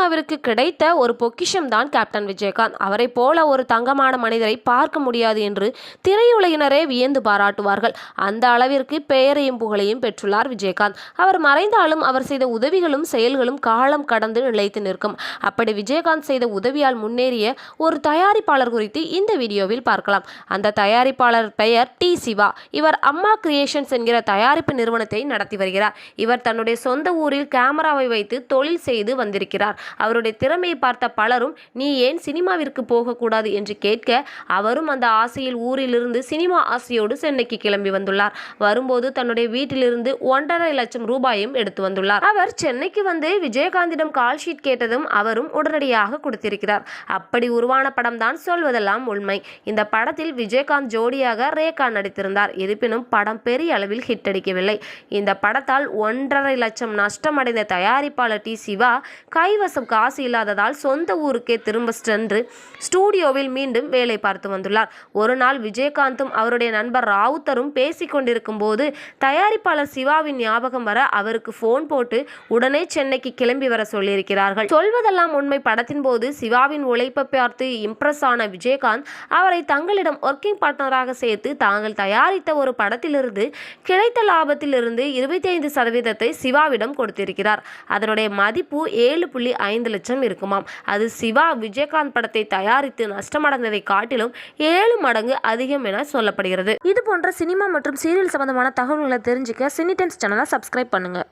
அவருக்கு கிடைத்த ஒரு பொக்கிஷம் தான் கேப்டன் விஜயகாந்த். அவரை போல ஒரு தங்கமான மனிதரை பார்க்க முடியாது என்று திரையுலகினரே வியந்து பாராட்டுவார்கள். அந்த அளவிற்கு பெயரையும் புகழையும் பெற்றுள்ளார் விஜயகாந்த். அவர் மறைந்தாலும் அவர் செய்த உதவிகளும் செயல்களும் காலம் கடந்து நிலைத்து நிற்கும். அப்படி விஜயகாந்த் செய்த உதவியால் முன்னேறிய ஒரு தயாரிப்பாளர் குறித்து இந்த வீடியோவில் பார்க்கலாம். அந்த தயாரிப்பாளர் பெயர் டி. சிவா. இவர் அம்மா கிரியேஷன்ஸ் என்கிற தயாரிப்பு நிறுவனத்தை நடத்தி வருகிறார். இவர் தன்னுடைய சொந்த ஊரில் கேமராவை வைத்து தொழில் செய்து வந்திருக்கிறார். அவருடைய திறமையை பார்த்த பலரும் நீ ஏன் சினிமாவிற்கு போகக்கூடாது? என்று கேட்க அவரும் அந்த ஆசையில் ஊரிலிருந்து சினிமா ஆசையோடு சென்னைக்கு கிளம்பி வந்துள்ளார். வரும்போது தன்னுடைய வீட்டிலிருந்து ஒன்றரை லட்சம் ரூபாயும் எடுத்து வந்துள்ளார். அவர் சென்னைக்கு வந்து விஜயகாந்திடம் கால் ஷீட் கேட்டதும் அவரும் உடனடியாக கொடுத்திருக்கிறார். அப்படி உருவான படம் தான் சொல்வதெல்லாம் உண்மை. இந்த படத்தில் விஜயகாந்த் ஜோடியாக ரேகா நடித்திருந்தார். இருப்பினும் படம் பெரிய அளவில் ஹிட் அடிக்கவில்லை. இந்த படத்தால் ஒன்றரை லட்சம் நஷ்டமடைந்த தயாரிப்பாளர் டி சிவா கைவசம் காசு இல்லாததால் சொந்த ஊருக்கே திரும்ப சென்று ஸ்டூடியோவில் மீண்டும் வேலை பார்த்து வந்துள்ளார். ஒரு நாள் விஜயகாந்தும் அவருடைய நண்பர் ராவுத்தரும் பேசிக் கொண்டிருக்கும் போது தயாரிப்பாளர் சிவாவின் ஞாபகம் வர அவருக்கு ஃபோன் போட்டு உடனே சென்னைக்கு கிளம்பி வர சொல்லியிருக்கிறார்கள். சொல்வதெல்லாம் உண்மை. படத்தின் போது சிவாவின் உழைப்பை பார்த்து இம்ப்ரெஸ் ஆன விஜயகாந்த் அவரை தங்களிடம் ஒர்க்கிங் பார்ட்னராக சேர்த்து தாங்கள் தயாரித்த ஒரு படத்திலிருந்து கிடைத்த லாபத்திலிருந்து இருபத்தைந்து சதவீதத்தை சிவாவிடம் கொடுத்திருக்கிறார். அதனுடைய மதிப்பு ஏழு புள்ளி ஐந்து லட்சம் இருக்குமாம். அது சிவா விஜயகாந்த் படத்தை தயாரித்து நஷ்டமடைந்ததை காட்டிலும் ஏழு மடங்கு அதிகம் என சொல்லப்படுகிறது. இது போன்ற சினிமா மற்றும் சீரியல் சம்பந்தமான தகவல்களை தெரிஞ்சுக்க சினி டென்ஸ் சேனலை சப்ஸ்கிரைப் பண்ணுங்கள்